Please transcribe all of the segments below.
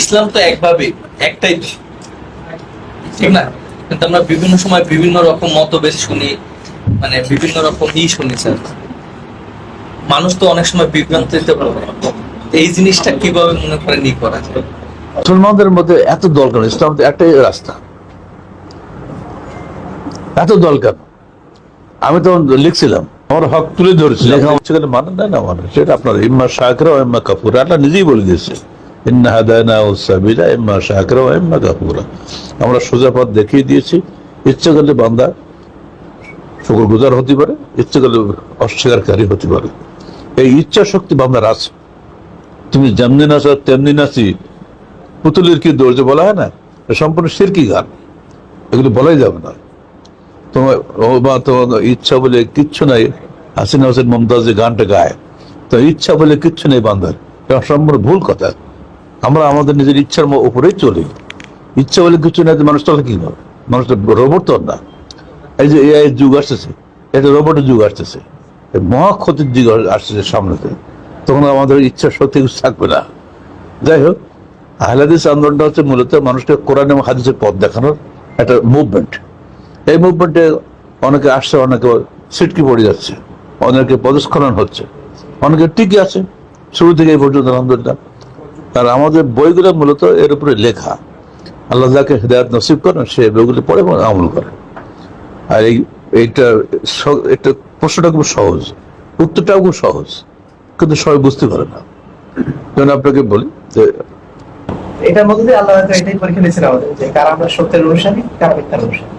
ইসলাম তো একভাবে একটাই ঠিক না? কিন্তু আমরা বিভিন্ন সময় বিভিন্ন রকম মতভেদ শুনি মানে বিভিন্ন রকম ই শুনি স্যার। মানুষ তো অনেক সময় বিভ্রান্তিতে পড়ে। এই জিনিসটা কীভাবে মনে করেন ই করা যায়? মুসলমানদের মধ্যে এত দল কেন? ইসলাম তো একটাই রাস্তা। এত দল কেন? আমি তখন লিখছিলাম। আমার হক তুলে ধরেছি লেখা মানে না না মানে সেটা আপনার ইম্মা শাকরা ও ইম্মা কাপুরা আল্লাহ নিজেই বলে দিয়েছে। আমরা সোজা পথ দেখিয়ে দিয়েছি, ইচ্ছে করলে বান্দা শুকর গুজার হতে পারে, ইচ্ছে করলে অস্বীকারী হতে পারে। এই ইচ্ছা শক্তি বান্দার আছে। তুমি যেমনি নাচো, তেমনি নাচি। পুতুলের কি দৌড় বলা হয় না? সম্পূর্ণ সিরকি গান। এগুলো বলাই যাবে না। তোমার বা তোমার ইচ্ছা বলে কিচ্ছু নাই। হাসিনা হোসেন মমতাজ যে গানটা গায়, তো ইচ্ছা বলে কিচ্ছু নেই বান্ধার সম্পূর্ণ ভুল কথা। আমরা আমাদের নিজের ইচ্ছার উপরেই চলি। ইচ্ছা বলে কিছু নাই তো মানুষ চলে কি হবে মানুষ রোবট তো না। এই যে এআই যুগ আসতেছে এটা রোবটের যুগ আসতেছে। মহা ক্ষতির যুগ আসতেছে সামনেতে। তখন আমাদের ইচ্ছা সত্যি কিছু থাকবে না। যাই হোক, আহলাদিস আন্দোলনটা হচ্ছে মূলত মানুষকে কোরআন এবং হাদিসের পথ দেখানোর একটা মুভমেন্ট এই মুভমেন্টে অনেকে আসছে, অনেকে সিটকি পড়ে যাচ্ছে, অনেকে পদস্খলন হচ্ছে, অনেকে টিকে আছে। শুরু থেকে এই পর্যন্ত আলহামদুলিল্লাহ। আর আমাদের বইগুলো মূলত এর উপরে লেখা। আল্লাহ যাকে হৃদায়ত নসিব করেন, সে বইগুলো পড়ে এবং আমল করে। আর এই, এইটা এটা প্রশ্নটা খুব সহজ। উত্তরটাও খুব সহজ, কিন্তু সবাই বুঝতে পারে না। যেমন আপনাকে বলি যে, এটার মধ্যে দিয়ে আল্লাহ হয়তো এটাই পরীক্ষা দিয়েছেন আমাদের, যে কারা আমরা সত্যের অনুসারী, কারা মিথ্যার অনুসারী।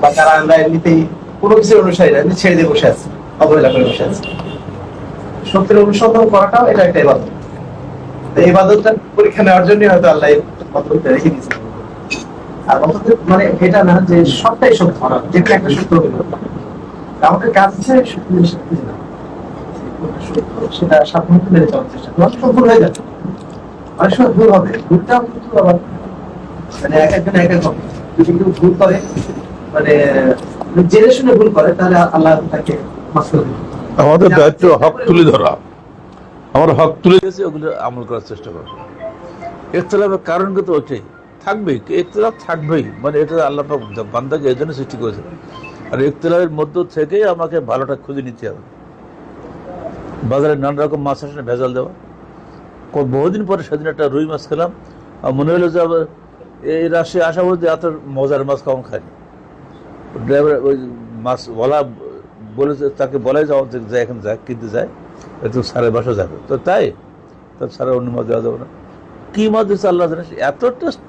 বা কারা আমরা এমনিতেই কোনো কিছুর অনুসারী না ছেড়ে দিয়ে বসে আছি, অবহেলা করে বসে আছি। সত্যের অনুসন্ধান করাটাও এটা একটা ইবাদত। তো এই পরীক্ষা নেওয়ার জন্য হয়তো আল্লাহ এই রেখে দিয়েছে। আর মানে এটা না যে সবটাই সত্য যে কোনো একটা সত্য হলো আমাদের কাজ হচ্ছে সত্য। সত্য, সেটা সাধারণত চেষ্টা সফল হয়ে যাবে অনেক সময় ভুল হবে। ভুলটাও কিন্তু আবার মানে এক একজন এক এক হবে যদি কেউ ভুল করে মানে জেনে শুনে ভুল করে তাহলে আল্লাহ তাকে মাফ করে আমাদের দায়িত্ব হক তুলে ধরা। আমরা হক তুলে গেছে ওগুলো আমল করার চেষ্টা করব ইখতলাফের কারণ কিন্তু ওইটাই। থাকবেই, ইখতলাফ থাকবেই। মানে এটা আল্লাহ বান্দাকে এই জন্য সৃষ্টি করেছে আর ইখতলাফের মধ্য থেকেই আমাকে ভালোটা খুঁজে নিতে হবে। বাজারে নানা রকম মাছ আসলে ভেজাল দেওয়া। বহুদিন পরে সেদিন একটা রুই মাছ খেলাম। আর মনে হলো যে আবার এই রাশি আসা বলতে এত মজার মাছ কম খাইনি ড্রাইভার ওই মাছ বলা বলেছে, তাকে বলাই যাওয়া যে এখন যায় কিনতে যায়। একটু সারের বাসা যাবে। তো তাই? তো সারের অন্য মাছ দেওয়া যাবে না। কি মাছ দিচ্ছে আল্লাহ জানে? এত টেস্ট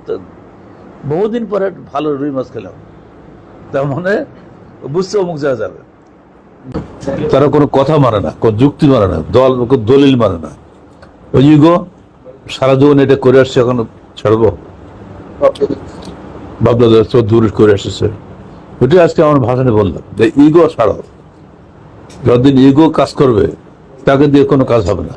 বহুদিন পরে ভালো রুই মাছ খেলাম। তার মানে বুঝতে অমুক যাওয়া যাবে। তারা কোনো কথা মানে না, কোনো যুক্তি মানে না, দল দলিল মানে না। ওই যুগ সারা জীবন এটা করে আসছে, এখন ছাড়বো? বাবলা তো দূর করে এসেছে। ওটাই আজকে আমার ভাষণে বললাম। যে ইগো ছাড়াও যতদিন ইগো কাজ করবে তাকে দিয়ে কোনো কাজ হবে না।